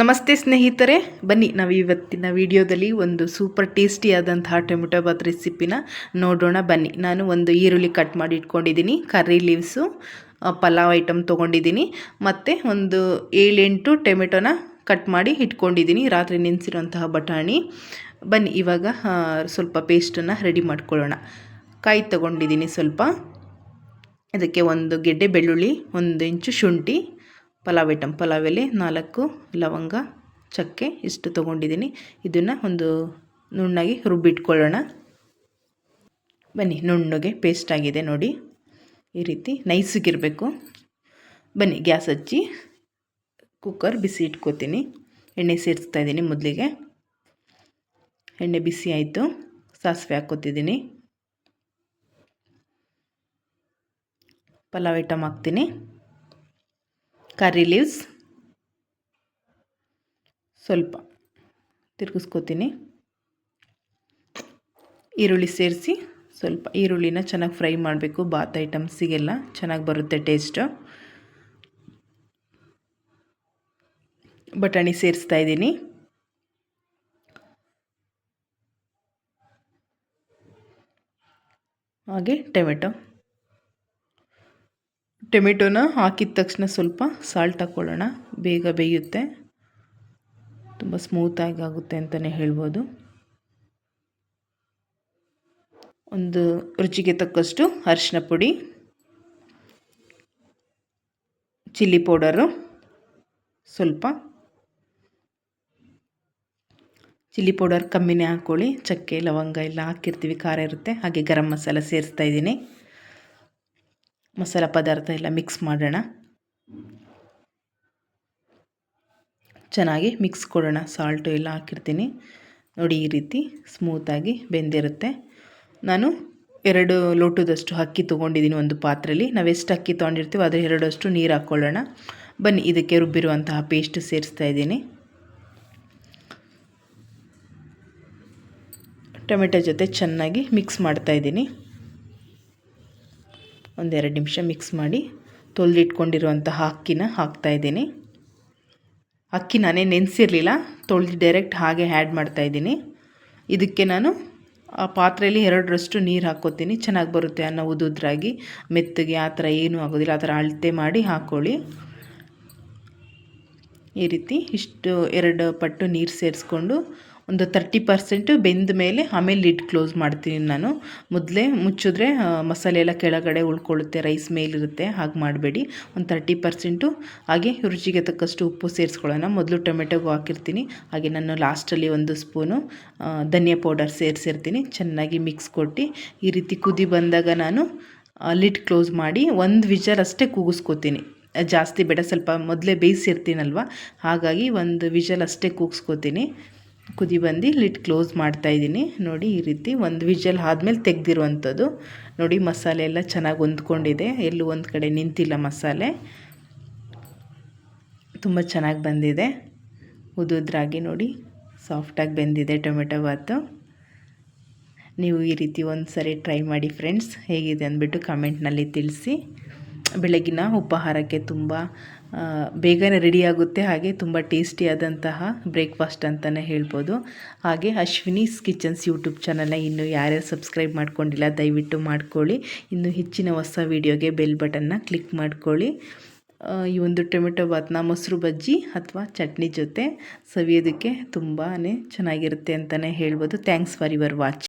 ನಮಸ್ತೆ ಸ್ನೇಹಿತರೆ, ಬನ್ನಿ ನಾವು ಇವತ್ತಿನ ವಿಡಿಯೋದಲ್ಲಿ ಒಂದು ಸೂಪರ್ ಟೇಸ್ಟಿಯಾದಂತಹ ಟೊಮೆಟೊ ಬಾತ್ ರೆಸಿಪಿನ ನೋಡೋಣ, ಬನ್ನಿ. ನಾನು ಒಂದು ಈರುಳ್ಳಿ ಕಟ್ ಮಾಡಿ ಇಟ್ಕೊಂಡಿದ್ದೀನಿ, ಕರ್ರಿ ಲೀವ್ಸು ಪಲಾವ್ ಐಟಮ್ ತೊಗೊಂಡಿದ್ದೀನಿ, ಮತ್ತು ಒಂದು ಏಳೆಂಟು ಟೊಮೆಟೊನ ಕಟ್ ಮಾಡಿ ಇಟ್ಕೊಂಡಿದ್ದೀನಿ, ರಾತ್ರಿ ನೆನೆಸಿರುವಂತಹ ಬಟಾಣಿ. ಬನ್ನಿ, ಇವಾಗ ಸ್ವಲ್ಪ ಪೇಸ್ಟನ್ನು ರೆಡಿ ಮಾಡ್ಕೊಳ್ಳೋಣ. ಕಾಯಿ ತೊಗೊಂಡಿದ್ದೀನಿ ಸ್ವಲ್ಪ. ಅದಕ್ಕೆ ಒಂದು ಗೆಡ್ಡೆ ಬೆಳ್ಳುಳ್ಳಿ, ಒಂದು ಇಂಚು ಶುಂಠಿ ಪಲಾವ್ ಐಟಮ್ ಪಲಾವ್ ನಾಲ್ಕು ಲವಂಗ, ಚಕ್ಕೆ ಇಷ್ಟು ತೊಗೊಂಡಿದ್ದೀನಿ. ಇದನ್ನು ಒಂದು ನುಣ್ಣಗೆ ರುಬ್ಬಿಟ್ಕೊಳ್ಳೋಣ. ಬನ್ನಿ, ನುಣ್ಣಗೆ ಪೇಸ್ಟ್ ಆಗಿದೆ ನೋಡಿ. ಈ ರೀತಿ ನೈಸಿಗಿರಬೇಕು. ಬನ್ನಿ, ಗ್ಯಾಸ್ ಹಚ್ಚಿ ಕುಕ್ಕರ್ ಬಿಸಿ ಇಟ್ಕೋತೀನಿ. ಎಣ್ಣೆ ಸೇರಿಸ್ತಾ ಇದ್ದೀನಿ ಮೊದಲಿಗೆ. ಎಣ್ಣೆ ಬಿಸಿ ಆಯಿತು. ಸಾಸಿವೆ ಹಾಕ್ಕೋತಿದ್ದೀನಿ. ಪಲಾವ್ ಐಟಮ್ ಹಾಕ್ತೀನಿ. Curry leaves. ಸ್ವಲ್ಪ ತಿರುಗಿಸ್ಕೋತೀನಿ. ಈರುಳ್ಳಿ ಸೇರಿಸಿ ಸ್ವಲ್ಪ ಈರುಳ್ಳಿನ ಚೆನ್ನಾಗಿ ಫ್ರೈ ಮಾಡಬೇಕು. ಬಾತ್ ಐಟಮ್ಸಿಗೆಲ್ಲ ಚೆನ್ನಾಗಿ ಬರುತ್ತೆ ಟೇಸ್ಟು. ಬಟಾಣಿ ಸೇರಿಸ್ತಾ ಇದ್ದೀನಿ. ಹಾಗೆ ಟೊಮೆಟೊ. ಟೊಮೆಟೊನ ಹಾಕಿದ ತಕ್ಷಣ ಸ್ವಲ್ಪ ಸಾಲ್ಟ್ ಹಾಕ್ಕೊಳ್ಳೋಣ. ಬೇಗ ಬೇಯುತ್ತೆ. ತುಂಬ ಸ್ಮೂತಾಗಿ ಆಗುತ್ತೆ ಅಂತಲೇ ಹೇಳ್ಬೋದು. ಒಂದು ರುಚಿಗೆ ತಕ್ಕಷ್ಟು ಅರಿಶಿನ ಪುಡಿ ಚಿಲ್ಲಿ ಪೌಡರು ಸ್ವಲ್ಪ ಚಿಲ್ಲಿ ಪೌಡರ್ ಕಮ್ಮಿನೇ ಹಾಕ್ಕೊಳ್ಳಿ. ಚಕ್ಕೆ, ಲವಂಗ ಎಲ್ಲ ಹಾಕಿರ್ತೀವಿ. ಖಾರ ಇರುತ್ತೆ. ಹಾಗೆ ಗರಂ ಮಸಾಲ ಸೇರಿಸ್ತಾ ಇದ್ದೀನಿ. ಮಸಾಲ ಪದಾರ್ಥ ಎಲ್ಲ ಮಿಕ್ಸ್ ಮಾಡೋಣ. ಚೆನ್ನಾಗಿ ಮಿಕ್ಸ್ ಕೊಡೋಣ. ಸಾಲ್ಟು ಎಲ್ಲ ಹಾಕಿರ್ತೀನಿ. ನೋಡಿ ಈ ರೀತಿ ಸ್ಮೂತಾಗಿ ಬೆಂದಿರುತ್ತೆ. ನಾನು ಎರಡು ಲೋಟದಷ್ಟು ಅಕ್ಕಿ ತೊಗೊಂಡಿದ್ದೀನಿ ಒಂದು ಪಾತ್ರೆಯಲ್ಲಿ ನಾವು ಎಷ್ಟು ಅಕ್ಕಿ ತೊಗೊಂಡಿರ್ತೀವೋ ಅದರ ಎರಡಷ್ಟು ನೀರು ಹಾಕ್ಕೊಳ್ಳೋಣ ಬನ್ನಿ, ಇದಕ್ಕೆ ರುಬ್ಬಿರುವಂತಹ ಪೇಸ್ಟ್ ಸೇರಿಸ್ತಾ ಇದ್ದೀನಿ. ಟೊಮೆಟೊ ಜೊತೆ ಚೆನ್ನಾಗಿ ಮಿಕ್ಸ್ ಮಾಡ್ತಾ ಇದ್ದೀನಿ. ಒಂದೆರಡು ನಿಮಿಷ ಮಿಕ್ಸ್ ಮಾಡಿ ತೊಳೆದಿಟ್ಕೊಂಡಿರುವಂತಹ ಅಕ್ಕಿನ ಹಾಕ್ತಾಯಿದ್ದೀನಿ ಅಕ್ಕಿ ನಾನೇ ನೆನೆಸಿರಲಿಲ್ಲ, ತೊಳೆದು ಡೈರೆಕ್ಟ್ ಹಾಗೆ ಆ್ಯಡ್ ಮಾಡ್ತಾಯಿದ್ದೀನಿ ಇದಕ್ಕೆ ನಾನು ಆ ಪಾತ್ರೆಯಲ್ಲಿ ಎರಡರಷ್ಟು ನೀರು ಹಾಕ್ಕೋತೀನಿ. ಚೆನ್ನಾಗಿ ಬರುತ್ತೆ ಅನ್ನ ಉದುದ್ರಾಗಿ, ಮೆತ್ತಗೆ ಆ ಥರ ಏನೂ ಆಗೋದಿಲ್ಲ, ಆ ಥರ ಅಳತೆ ಮಾಡಿ ಹಾಕ್ಕೊಳ್ಳಿ ಈ ರೀತಿ ಇಷ್ಟು ಎರಡು ಪಟ್ಟು ನೀರು ಸೇರಿಸ್ಕೊಂಡು ಒಂದು ತರ್ಟಿ ಪರ್ಸೆಂಟು ಬೆಂದ ಮೇಲೆ ಆಮೇಲೆ ಲಿಡ್ ಕ್ಲೋಸ್ ಮಾಡ್ತೀನಿ ನಾನು. ಮೊದಲೇ ಮುಚ್ಚಿದ್ರೆ ಮಸಾಲೆ ಎಲ್ಲ ಕೆಳಗಡೆ ಉಳ್ಕೊಳ್ಳುತ್ತೆ ರೈಸ್ ಮೇಲಿರುತ್ತೆ, ಹಾಗೆ ಮಾಡಬೇಡಿ. ಒಂದು ತರ್ಟಿ ಪರ್ಸೆಂಟು ಹಾಗೆ ರುಚಿಗೆ ತಕ್ಕಷ್ಟು ಉಪ್ಪು ಸೇರಿಸ್ಕೊಳ್ಳೋಣ. ಮೊದಲು ಟೊಮೆಟೊಗೂ ಹಾಕಿರ್ತೀನಿ. ಹಾಗೆ ನಾನು ಲಾಸ್ಟಲ್ಲಿ ಒಂದು ಸ್ಪೂನು ಧನಿಯಾ ಪೌಡರ್ ಸೇರಿಸಿರ್ತೀನಿ. ಚೆನ್ನಾಗಿ ಮಿಕ್ಸ್ ಕೊಟ್ಟು ಈ ರೀತಿ ಕುದಿ ಬಂದಾಗ ನಾನು ಲಿಡ್ ಕ್ಲೋಸ್ ಮಾಡಿ ಒಂದು ವಿಜಲ್ ಅಷ್ಟೇ ಕೂಗಿಸ್ಕೋತೀನಿ. ಜಾಸ್ತಿ ಬೇಡ, ಸ್ವಲ್ಪ ಮೊದಲೇ ಬೇಯಿಸಿರ್ತೀನಲ್ವ? ಹಾಗಾಗಿ ಒಂದು ವಿಜಲ್ ಅಷ್ಟೇ ಕೂಗಿಸ್ಕೋತೀನಿ. ಕುದಿ ಬಂದು ಲಿಟ್ ಕ್ಲೋಸ್ ಮಾಡ್ತಾಯಿದ್ದೀನಿ ನೋಡಿ ಈ ರೀತಿ ಒಂದು ವಿಜಲ್ ಆದಮೇಲೆ ತೆಗೆದಿರುವಂಥದ್ದು. ನೋಡಿ ಮಸಾಲೆ ಎಲ್ಲ ಚೆನ್ನಾಗಿ ಹೊಂದ್ಕೊಂಡಿದೆ. ಎಲ್ಲೂ ಒಂದು ಕಡೆ ನಿಂತಿಲ್ಲ ಮಸಾಲೆ. ತುಂಬ ಚೆನ್ನಾಗಿ ಬಂದಿದೆ. ಉದುದ್ರಾಗಿ ನೋಡಿ ಸಾಫ್ಟಾಗಿ ಬೆಂದಿದೆ ಟೊಮೆಟೊ ಬಾತು. ನೀವು ಈ ರೀತಿ ಒಂದು ಸರಿ ಟ್ರೈ ಮಾಡಿ ಫ್ರೆಂಡ್ಸ್ ಹೇಗಿದೆ ಅಂದ್ಬಿಟ್ಟು ಕಮೆಂಟ್ನಲ್ಲಿ ತಿಳಿಸಿ. ಬೆಳಗಿನ ಉಪಹಾರಕ್ಕೆ ತುಂಬ ಬೇಗನೆ ರೆಡಿಯಾಗುತ್ತೆ ಹಾಗೆ ತುಂಬ ಟೇಸ್ಟಿಯಾದಂತಹ ಬ್ರೇಕ್ಫಾಸ್ಟ್ ಅಂತಲೇ ಹೇಳ್ಬೋದು. ಹಾಗೆ ಅಶ್ವಿನೀಸ್ ಕಿಚನ್ಸ್ ಯೂಟ್ಯೂಬ್ ಚಾನಲ್ನ ಇನ್ನೂ ಯಾರ್ಯಾರು ಸಬ್ಸ್ಕ್ರೈಬ್ ಮಾಡ್ಕೊಂಡಿಲ್ಲ, ದಯವಿಟ್ಟು ಮಾಡ್ಕೊಳ್ಳಿ. ಇನ್ನು ಹೆಚ್ಚಿನ ಹೊಸ ವೀಡಿಯೋಗೆ ಬೆಲ್ ಬಟನ್ನ ಕ್ಲಿಕ್ ಮಾಡ್ಕೊಳ್ಳಿ. ಈ ಒಂದು ಟೊಮೆಟೊ ಬಾತ್ನ ಮೊಸರು ಬಜ್ಜಿ ಅಥವಾ ಚಟ್ನಿ ಜೊತೆ ಸವಿಯೋದಕ್ಕೆ ತುಂಬಾ ಚೆನ್ನಾಗಿರುತ್ತೆ ಅಂತಲೇ ಹೇಳ್ಬೋದು. Thanks for your watch